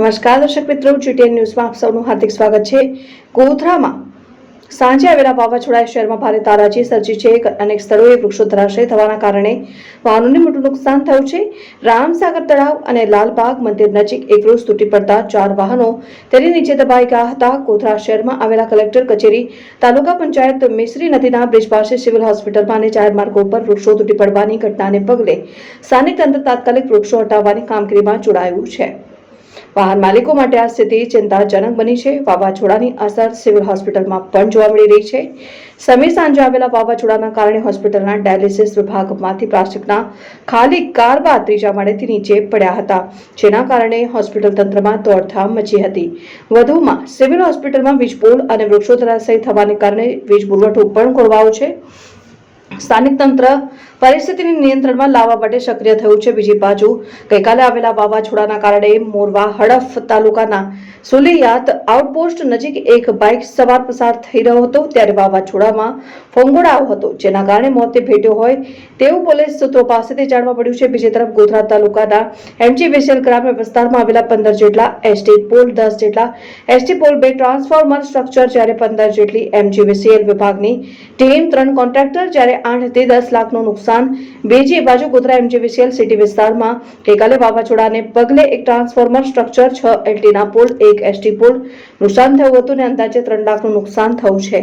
નમસ્કાર, દર્શક મિત્રો જીટીએન ન્યૂઝમાં આપ સૌનું હાર્દિક સ્વાગત છે. ગોધરામાં સાંજે આવેલા વાવાઝોડાએ શહેરમાં ભારે તારાજી સર્જી છે. અનેક સ્થળોએ વૃક્ષો ધરાશય થવાના કારણે વાહનોને મોટું નુકસાન થયું છે. રામસાગર તળાવ અને લાલબાગ મંદિર નજીક એક વૃક્ષ તૂટી પડતા ચાર વાહનો તેની નીચે દબાઈ ગયા હતા. ગોધરા શહેરમાં આવેલા કલેક્ટર કચેરી, તાલુકા પંચાયત મિશ્રી નદીના બ્રિજ પાસે સિવિલ હોસ્પિટલમાં અને જાહેર માર્ગો પર વૃક્ષો તૂટી પડવાની ઘટનાને પગલે સ્થાનિક તંત્ર તાત્કાલિક વૃક્ષો હટાવવાની કામગીરીમાં જોડાયું છે. વાહન માલિકો માટે આ સ્થિતિ ચિંતાજનક બની છે. વાવાઝોડાની અસર સિવિલ હોસ્પિટલમાં પણ જોવા મળી રહી છે. સમી સાંજે આવેલા વાવાઝોડાના કારણે હોસ્પિટલના ડાયાલિસિસ વિભાગમાંથી પ્લાસ્ટિકના ખાલી કારવા ત્રીજા માળેથી નીચે પડ્યા હતા, જેના કારણે હોસ્પિટલ તંત્રમાં દોડધામ મચી હતી. વધુમાં, સિવિલ હોસ્પિટલમાં વીજપોલ અને વૃક્ષો ધરાશય થવાને કારણે વીજ પુરવઠો પણ ખોરવાયો છે. સ્થાનિક તંત્ર પરિસ્થિતિને નિયંત્રણમાં લાવવા માટે સક્રિય થયું છે. બીજી બાજુ ગઈકાલે આવેલા વાવાઝોડાના કારણે મોરવા, હડફ તાલુકાના સુલિયાત આઉટપોસ્ટ નજીક એક બાઇક સવાર પસાર થઈ રહ્યો હતો. ત્યારે વાવાઝોડામાં ફંગોળાયો હતો, જેના કારણે મોતે ભેટ્યો હોય તેવું પોલીસ સૂત્રો પાસેથી જાણવા મળ્યું છે. બીજી તરફ ગોધરા તાલુકાના એમજી વિસેલ ગ્રામ્ય વિસ્તારમાં આવેલા પંદર જેટલા એસટી પોલ, દસ જેટલા એસટી પોલ બે ટ્રાન્સફોર્મર સ્ટ્રક્ચર, જ્યારે પંદર જેટલી એમજી વિસીએલ વિભાગની ટીમ, ત્રણ કોન્ટ્રાક્ટર, જ્યારે આઠથી દસ લાખનું નુકસાન બીજી બાજુ ગોધરા એમજીવીસીએલ સિટી વિસ્તારમાં ગઈકાલે વાવાઝોડાને પગલે એક ટ્રાન્સફોર્મર સ્ટ્રક્ચર છ એલટીના પુલ, એક એસટી પુલ નુકસાન થયું હતું અને અંદાજે ત્રણ લાખનું નુકસાન થયું છે.